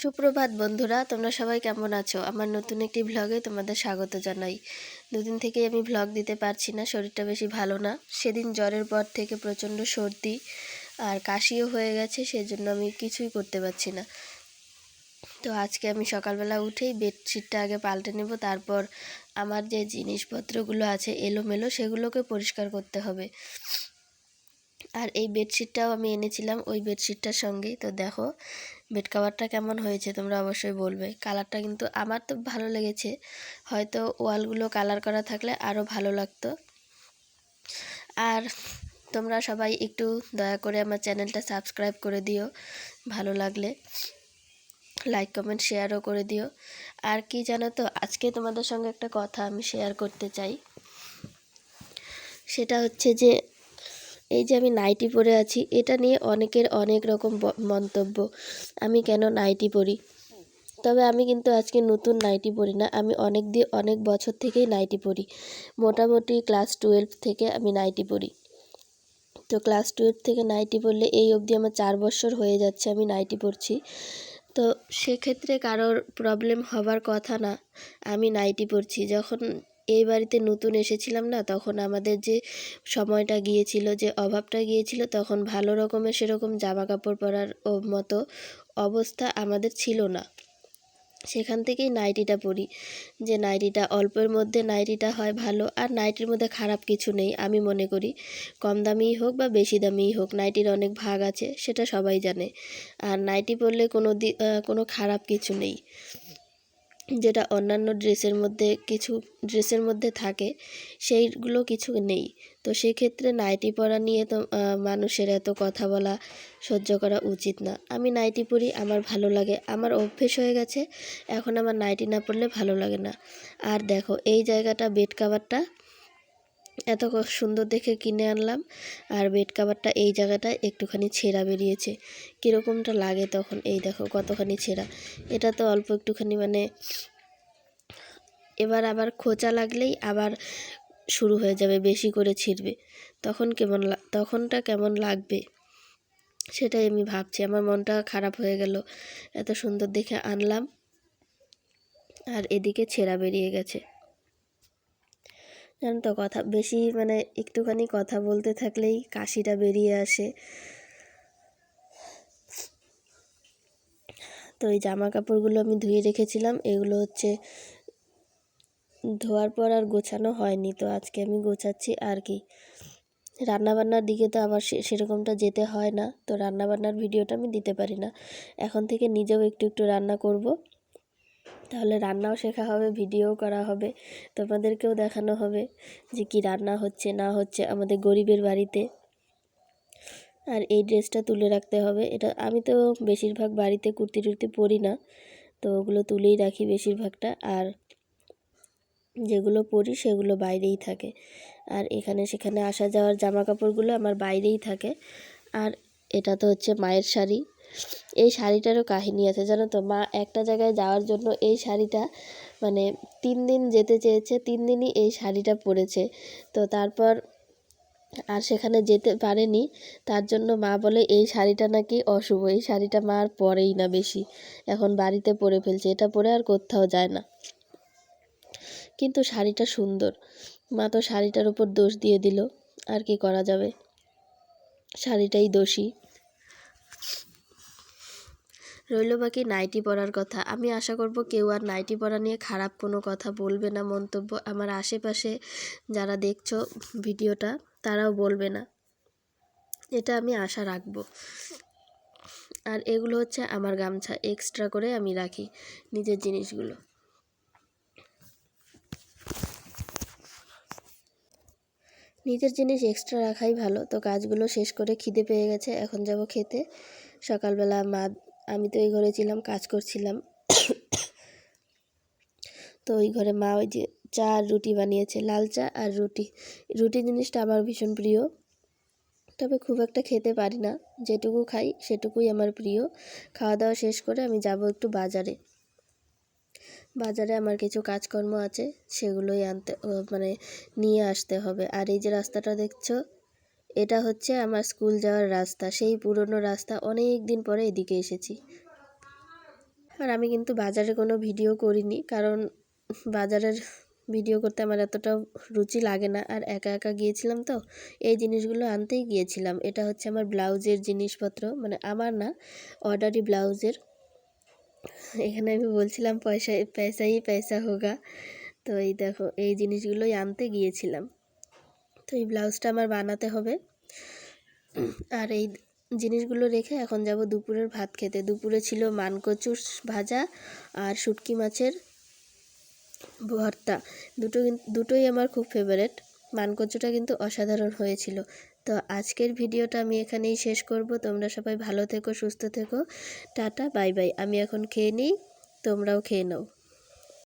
সুপ্রভাত বন্ধুরা, তোমরা সবাই কেমন আছো? আমার নতুন একটি ভ্লগে তোমাদের স্বাগত জানাই। দুদিন থেকেই আমি ভ্লগ দিতে পারছি না, শরীরটা বেশি ভালো না। সেদিন জ্বরের পর থেকে প্রচণ্ড সর্দি আর কাশিও হয়ে গেছে, সেজন্য আমি কিছুই করতে পারছি না। তো আজকে আমি সকালবেলা উঠেই বেডশিটটা আগে পাল্টে নেব, তারপর আমার যে জিনিসপত্রগুলো আছে এলোমেলো, সেগুলোকে পরিষ্কার করতে হবে। আর এই বেডশিটটাও আমি এনেছিলাম, ওই বেডশিটটার সঙ্গেই তো দেখো বেড কাভারটা কেমন হয়েছে তোমরা অবশ্যই বলবে। কালারটা কিন্তু আমার তো ভালো লেগেছে। হয়তো ওয়ালগুলো কালার করা থাকলে আরও ভালো লাগতো। আর তোমরা সবাই একটু দয়া করে আমার চ্যানেলটা সাবস্ক্রাইব করে দিও, ভালো লাগলে। লাইক কমেন্ট শেয়ারও করে দিও। আর কি জানো তো, আজকে তোমাদের সঙ্গে একটা কথা আমি শেয়ার করতে চাই। সেটা হচ্ছে যে এই যে আমি নাইটি পরে আছি, এটা নিয়ে অনেকের অনেক রকম মন্তব্য। আমি কেন নাইটি পরি? তবে আমি কিন্তু আজকে নতুন নাইটি পরি না, আমি অনেক দিয়ে অনেক বছর থেকেই নাইটি পরি। মোটামুটি ক্লাস টুয়েলভ থেকে আমি নাইটি পরি। তো ক্লাস টুয়েলভ থেকে নাইটি পরলে এই অবধি আমার চার বছর হয়ে যাচ্ছে আমি নাইটি পরছি। তো সেক্ষেত্রে কারোর প্রবলেম হবার কথা না, আমি নাইটি পরছি। যখন এই বাড়িতে নতুন এসেছিলাম না, তখন আমাদের যে সময়টা গিয়েছিল, যে অভাবটা গিয়েছিল, তখন ভালো রকমের সেরকম জামা কাপড় পরার মতো অবস্থা আমাদের ছিল না। সেখান থেকেই নাইটিটা পরি, যে নাইটিটা অল্পের মধ্যে নাইটিটা হয় ভালো, আর নাইটির মধ্যে খারাপ কিছু নেই, আমি মনে করি। কম দামিই হোক বা বেশি দামিই হোক, নাইটির অনেক ভাগ আছে, সেটা সবাই জানে। আর নাইটি পরলে কোনো কোনো খারাপ কিছু নেই। যেটা অন্যান্য ড্রেসের মধ্যে কিছু ড্রেসের মধ্যে থাকে, সেইগুলো কিছু নেই। তো সেক্ষেত্রে নাইটি পরা নিয়ে তো মানুষের এত কথা বলা সহ্য করা উচিত না। আমি নাইটি পরি, আমার ভালো লাগে। আমার অভ্যেস হয়ে গেছে, এখন আমার নাইটি না পরলে ভালো লাগে না। আর দেখো, এই জায়গাটা বেড কাভারটা, এত সুন্দর দেখে কিনে আনলাম। আর বেড কাভারটা এই জায়গাটায় একটুখানি ছেঁড়া বেরিয়েছে। কীরকমটা লাগে তখন? এই দেখো, কতখানি ছেঁড়া। এটা তো অল্প একটুখানি মানে এবার আবার খোঁচা লাগলেই আবার শুরু হয়ে যাবে, বেশি করে ছিঁড়বে। তখন কেমন তখনটা কেমন লাগবে? সেটাই আমি ভাবছি। আমার মনটা খারাপ হয়ে গেল। এত সুন্দর দেখে আনলাম। আর এদিকে ছেঁড়া বেরিয়ে গেছে। জানো তো কথা, বেশি মানে একটুখানি কথা বলতে থাকলেই কাশিটা বেরিয়ে আসে। তো এই জামা কাপড়গুলো আমি ধুয়ে রেখেছিলাম। এগুলো হচ্ছে ধোয়ার পর আর গোছানো হয়নি, তো আজকে আমি গোছাচ্ছি আর কি। রান্নাবান্নার দিকে তো আমার সেরকমটা যেতে হয় না, তো রান্নাবান্নার ভিডিওটা আমি দিতে পারি না। এখন থেকে নিজেও একটু একটু রান্না করব। তাহলে রান্নাও শেখা হবে ভিডিও করা হবে, তোমাদেরকেও দেখানো হবে যে কি রান্না হচ্ছে, না হচ্ছে আমাদের গরিবের বাড়িতে। আর এই ড্রেসটা তুলে রাখতে হবে, এটা আমি তো বেশিরভাগ বাড়িতে কুর্তি টুর্তি পরি না, তো ওগুলো তুলেই রাখি বেশিরভাগটা। আর যেগুলো পরি সেগুলো বাইরেই থাকে। আর এখানে সেখানে আসা যাওয়ার জামা কাপড়গুলো আমার বাইরেই থাকে। আর এটা তো হচ্ছে মায়ের শাড়ি। এই শাড়িটারও কাহিনী আছে, জানো তো? মা একটা জায়গায় যাওয়ার জন্য এই শাড়িটা মানে তিন দিন যেতে চেয়েছে, তিন দিনই এই শাড়িটা পরেছে। তো তারপর আর সেখানে যেতে পারেনি, তার জন্য মা বলে, এই শাড়িটা নাকি অশুভ, এই শাড়িটা মা আর পরেই না বেশি। এখন বাড়িতে পরে ফেলছে, এটা পরে আর কোথাও যায় না। কিন্তু শাড়িটা সুন্দর। মা তো শাড়িটার উপর দোষ দিয়ে দিল, আর কি করা যাবে? শাড়িটাই দোষী। রইল বাকি নাইটি পরার কথা। আমি আশা করব কেউ আর নাইটি পরা নিয়ে খারাপ কোনো কথা বলবে না মন্তব্য। আমার আশেপাশে যারা দেখছ ভিডিওটা, তারাও বলবে না। এটা আমি আশা রাখব। আর এগুলো হচ্ছে আমার গামছা। এক্সট্রা করে আমি রাখি নিজের জিনিসগুলো। নিজের জিনিস এক্সট্রা রাখাই ভালো। তো কাজগুলো শেষ করে খিদে পেয়ে গেছে, এখন যাব খেতে। সকালবেলা মা, আমি তো ওই ঘরে ছিলাম, কাজ করছিলাম। তো ওই ঘরে মা ওই যে চা আর রুটি বানিয়েছে, লাল চা আর রুটি। রুটি জিনিসটা আমার ভীষণ প্রিয়। তবে খুব একটা খেতে পারি না। যেটুকু খাই সেটুকুই আমার প্রিয়। খাওয়া দাওয়া শেষ করে আমি যাব একটু বাজারে। বাজারে আমার কিছু কাজকর্ম আছে, সেগুলোই আনতে মানে নিয়ে আসতে হবে। আর এই যে রাস্তাটা দেখছ, এটা হচ্ছে আমার স্কুল যাওয়ার রাস্তা। সেই পুরনো রাস্তা অনেক দিন পরে এদিকে এসেছি। আর আমি কিন্তু বাজারে কোনো ভিডিও করিনি, কারণ বাজারের ভিডিও করতে আমার এতটাও রুচি লাগে না। আর একা একা গিয়েছিলাম তো, এই জিনিসগুলো আনতেই গিয়েছিলাম। এটা হচ্ছে আমার ব্লাউজের জিনিসপত্র মানে আমার না, অর্ডারি ব্লাউজের। এখানে আমি বলছিলাম পয়সা, পয়সাই পয়সা হোগা। তো এই দেখো, এই জিনিসগুলোই আনতে গিয়েছিলাম। তো এই ব্লাউজটা আমার বানাতে হবে। আর এই জিনিসগুলো রেখে এখন যাব দুপুরের ভাত খেতে। দুপুরে ছিল মানকচুর ভাজা আর শুটকি মাছের ভর্তা। দুটো, দুটোই আমার খুব ফেভারেট মানকচুটা কিন্তু অসাধারণ হয়েছিল। তো আজকের ভিডিওটা আমি এখানেই শেষ করব। তোমরা সবাই ভালো থেকো, সুস্থ থেকো। Tata, bye bye. আমি এখন খেয়ে নিই, তোমরাও খেয়ে নাও।